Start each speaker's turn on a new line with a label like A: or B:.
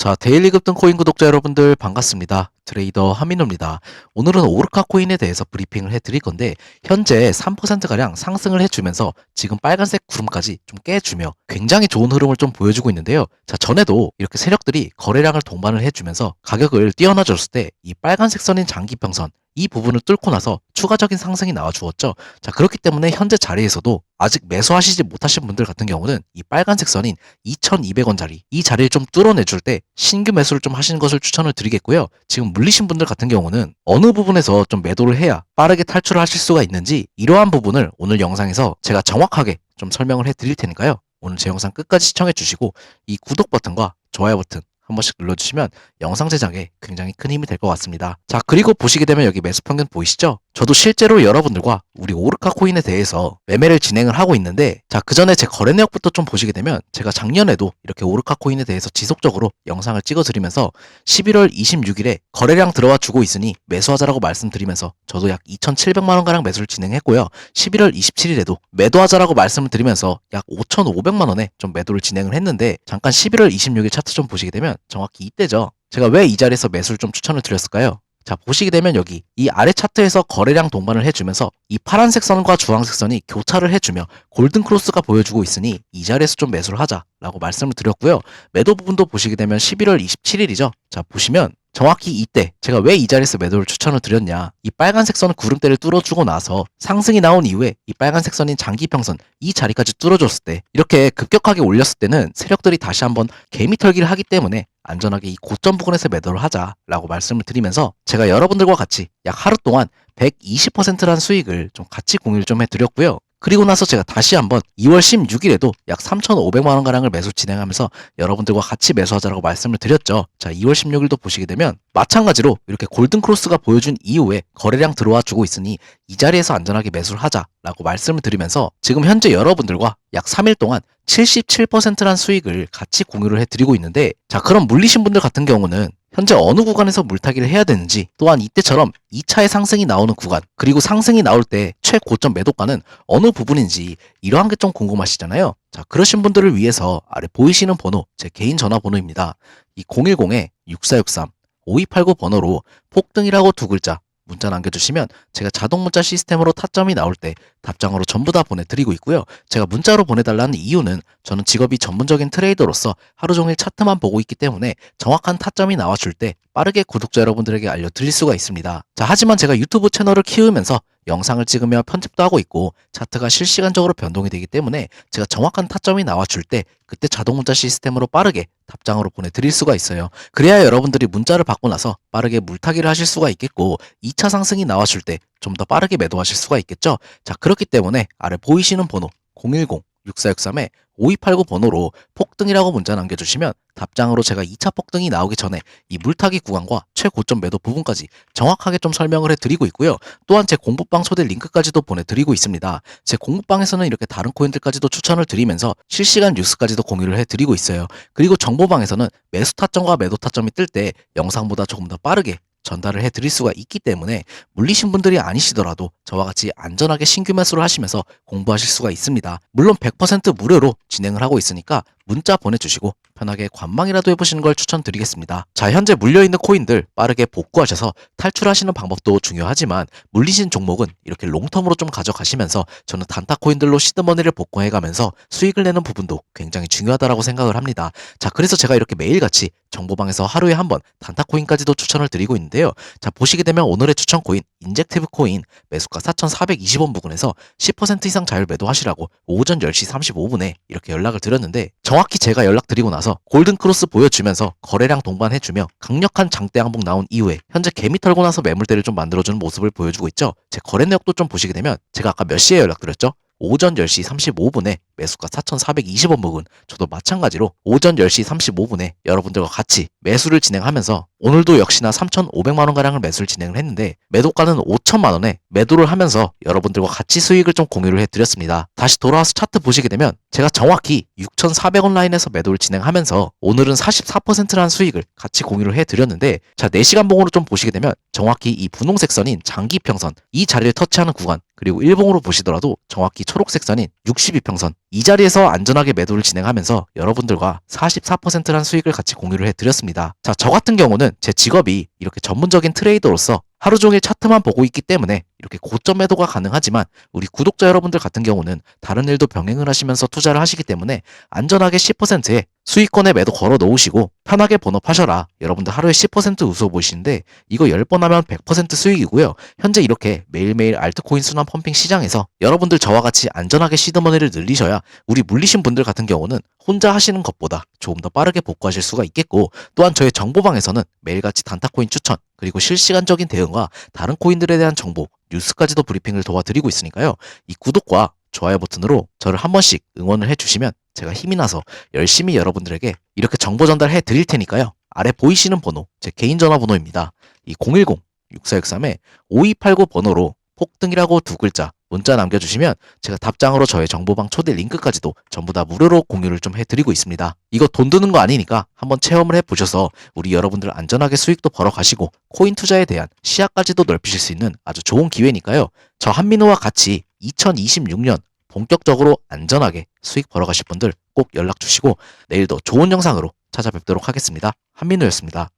A: 자, 데일리 급등 코인 구독자 여러분들 반갑습니다. 트레이더 하민호입니다. 오늘은 오르카 코인에 대해서 브리핑을 해드릴 건데 현재 3%가량 상승을 해주면서 지금 빨간색 구름까지 좀 깨주며 굉장히 좋은 흐름을 좀 보여주고 있는데요. 자, 전에도 이렇게 세력들이 거래량을 동반을 해주면서 가격을 뛰어나줬을 때 이 빨간색 선인 장기평선 이 부분을 뚫고 나서 추가적인 상승이 나와 주었죠. 자, 그렇기 때문에 현재 자리에서도 아직 매수하시지 못하신 분들 같은 경우는 이 빨간색 선인 2,200원짜리 이 자리를 좀 뚫어내 줄 때 신규 매수를 좀 하시는 것을 추천을 드리겠고요. 지금 물리신 분들 같은 경우는 어느 부분에서 좀 매도를 해야 빠르게 탈출을 하실 수가 있는지 이러한 부분을 오늘 영상에서 제가 정확하게 좀 설명을 해 드릴 테니까요. 오늘 제 영상 끝까지 시청해 주시고 이 구독 버튼과 좋아요 버튼 한 번씩 눌러주시면 영상 제작에 굉장히 큰 힘이 될 것 같습니다. 자, 그리고 보시게 되면 여기 매수 평균 보이시죠? 저도 실제로 여러분들과 우리 오르카 코인에 대해서 매매를 진행을 하고 있는데, 자, 그 전에 제 거래 내역부터 좀 보시게 되면 제가 작년에도 이렇게 오르카 코인에 대해서 지속적으로 영상을 찍어드리면서 11월 26일에 거래량 들어와 주고 있으니 매수하자라고 말씀드리면서 저도 약 2,700만원가량 매수를 진행했고요. 11월 27일에도 매도하자라고 말씀을 드리면서 약 5,500만원에 좀 매도를 진행을 했는데, 잠깐 11월 26일 차트 좀 보시게 되면 정확히 이때죠. 제가 왜 이 자리에서 매수를 좀 추천을 드렸을까요? 자, 보시게 되면 여기 이 아래 차트에서 거래량 동반을 해주면서 이 파란색 선과 주황색 선이 교차를 해주며 골든 크로스가 보여주고 있으니 이 자리에서 좀 매수를 하자라고 말씀을 드렸고요. 매도 부분도 보시게 되면 11월 27일이죠. 자, 보시면 정확히 이때 제가 왜 이 자리에서 매도를 추천을 드렸냐 이 빨간색 선 구름대를 뚫어주고 나서 상승이 나온 이후에 이 빨간색 선인 장기평선 이 자리까지 뚫어줬을 때 이렇게 급격하게 올렸을 때는 세력들이 다시 한번 개미 털기를 하기 때문에 안전하게 이 고점 부근에서 매도를 하자라고 말씀을 드리면서 제가 여러분들과 같이 약 하루 동안 120%란 수익을 좀 같이 공유를 좀 해드렸고요. 그리고 나서 제가 다시 한번 2월 16일에도 약 3,500만 원가량을 매수 진행하면서 여러분들과 같이 매수하자라고 말씀을 드렸죠. 자, 2월 16일도 보시게 되면 마찬가지로 이렇게 골든 크로스가 보여준 이후에 거래량 들어와 주고 있으니 이 자리에서 안전하게 매수를 하자라고 말씀을 드리면서 지금 현재 여러분들과 약 3일 동안 77%란 수익을 같이 공유를 해드리고 있는데 자, 그럼 물리신 분들 같은 경우는 현재 어느 구간에서 물타기를 해야 되는지 또한 이때처럼 2차의 상승이 나오는 구간 그리고 상승이 나올 때 최고점 매도가는 어느 부분인지 이러한 게 좀 궁금하시잖아요. 자 그러신 분들을 위해서 아래 보이시는 번호 제 개인 전화번호입니다. 이 010-6463-5289 번호로 폭등이라고 두 글자 문자 남겨주시면 제가 자동 문자 시스템으로 타점이 나올 때 답장으로 전부 다 보내드리고 있고요. 제가 문자로 보내달라는 이유는 저는 직업이 전문적인 트레이더로서 하루 종일 차트만 보고 있기 때문에 정확한 타점이 나와줄 때 빠르게 구독자 여러분들에게 알려드릴 수가 있습니다. 자, 하지만 제가 유튜브 채널을 키우면서 영상을 찍으며 편집도 하고 있고 차트가 실시간적으로 변동이 되기 때문에 제가 정확한 타점이 나와줄 때 그때 자동 문자 시스템으로 빠르게 답장으로 보내드릴 수가 있어요. 그래야 여러분들이 문자를 받고 나서 빠르게 물타기를 하실 수가 있겠고 2차 상승이 나와줄 때 좀 더 빠르게 매도하실 수가 있겠죠. 자 그렇기 때문에 아래 보이시는 번호 010 6463에 5289 번호로 폭등이라고 문자 남겨주시면 답장으로 제가 2차 폭등이 나오기 전에 이 물타기 구간과 최고점 매도 부분까지 정확하게 좀 설명을 해드리고 있고요. 또한 제 공부방 초대 링크까지도 보내드리고 있습니다. 제 공부방에서는 이렇게 다른 코인들까지도 추천을 드리면서 실시간 뉴스까지도 공유를 해드리고 있어요. 그리고 정보방에서는 매수 타점과 매도 타점이 뜰 때 영상보다 조금 더 빠르게 전달을 해드릴 수가 있기 때문에 물리신 분들이 아니시더라도 저와 같이 안전하게 신규 매수를 하시면서 공부하실 수가 있습니다. 물론 100% 무료로 진행을 하고 있으니까 문자 보내주시고 편하게 관망이라도 해보시는 걸 추천드리겠습니다. 자, 현재 물려있는 코인들 빠르게 복구하셔서 탈출하시는 방법도 중요하지만 물리신 종목은 이렇게 롱텀으로 좀 가져가시면서 저는 단타 코인들로 시드머니를 복구해가면서 수익을 내는 부분도 굉장히 중요하다라고 생각을 합니다. 자, 그래서 제가 이렇게 매일같이 정보방에서 하루에 한 번 단타 코인까지도 추천을 드리고 있는데요. 자, 보시게 되면 오늘의 추천 코인 인젝티브 코인 매수가 4,420원 부근에서 10% 이상 자율 매도하시라고 오전 10시 35분에 이렇게 연락을 드렸는데 정확히 제가 연락드리고 나서 골든 크로스 보여주면서 거래량 동반해주며 강력한 장대 항복 나온 이후에 현재 개미 털고 나서 매물대를 좀 만들어주는 모습을 보여주고 있죠. 제 거래 내역도 좀 보시게 되면 제가 아까 몇 시에 연락드렸죠? 오전 10시 35분에 매수가 4,420원 부근 저도 마찬가지로 오전 10시 35분에 여러분들과 같이 매수를 진행하면서 오늘도 역시나 3,500만 원 가량을 매수를 진행을 했는데 매도가는 5천만 원에 매도를 하면서 여러분들과 같이 수익을 좀 공유를 해드렸습니다. 다시 돌아와서 차트 보시게 되면 제가 정확히 6,400원 라인에서 매도를 진행하면서 오늘은 44%라는 수익을 같이 공유를 해드렸는데 자 4시간 봉으로 좀 보시게 되면 정확히 이 분홍색 선인 장기평선 이 자리를 터치하는 구간 그리고 일봉으로 보시더라도 정확히 초록색 선인 62평선 이 자리에서 안전하게 매도를 진행하면서 여러분들과 44%란 수익을 같이 공유를 해드렸습니다. 자, 저 같은 경우는 제 직업이 이렇게 전문적인 트레이더로서 하루 종일 차트만 보고 있기 때문에 이렇게 고점 매도가 가능하지만 우리 구독자 여러분들 같은 경우는 다른 일도 병행을 하시면서 투자를 하시기 때문에 안전하게 10%의 수익권에 매도 걸어 놓으시고 편하게 본업하셔라. 여러분들 하루에 10% 우수어 보이시는데 이거 10번 하면 100% 수익이고요. 현재 이렇게 매일매일 알트코인 순환 펌핑 시장에서 여러분들 저와 같이 안전하게 시드머니를 늘리셔야 우리 물리신 분들 같은 경우는 혼자 하시는 것보다 조금 더 빠르게 복구하실 수가 있겠고 또한 저의 정보방에서는 매일같이 단타코인 추천 그리고 실시간적인 대응과 다른 코인들에 대한 정보 뉴스까지도 브리핑을 도와드리고 있으니까요. 이 구독과 좋아요 버튼으로 저를 한 번씩 응원을 해주시면 제가 힘이 나서 열심히 여러분들에게 이렇게 정보 전달해 드릴 테니까요. 아래 보이시는 번호, 제 개인 전화번호입니다. 이 010-6463에 5289 번호로 폭등이라고 두 글자 문자 남겨주시면 제가 답장으로 저의 정보방 초대 링크까지도 전부 다 무료로 공유를 좀 해드리고 있습니다. 이거 돈 드는 거 아니니까 한번 체험을 해보셔서 우리 여러분들 안전하게 수익도 벌어가시고 코인 투자에 대한 시야까지도 넓히실 수 있는 아주 좋은 기회니까요. 저 한민호와 같이 2026년 본격적으로 안전하게 수익 벌어가실 분들 꼭 연락 주시고 내일도 좋은 영상으로 찾아뵙도록 하겠습니다. 한민호였습니다.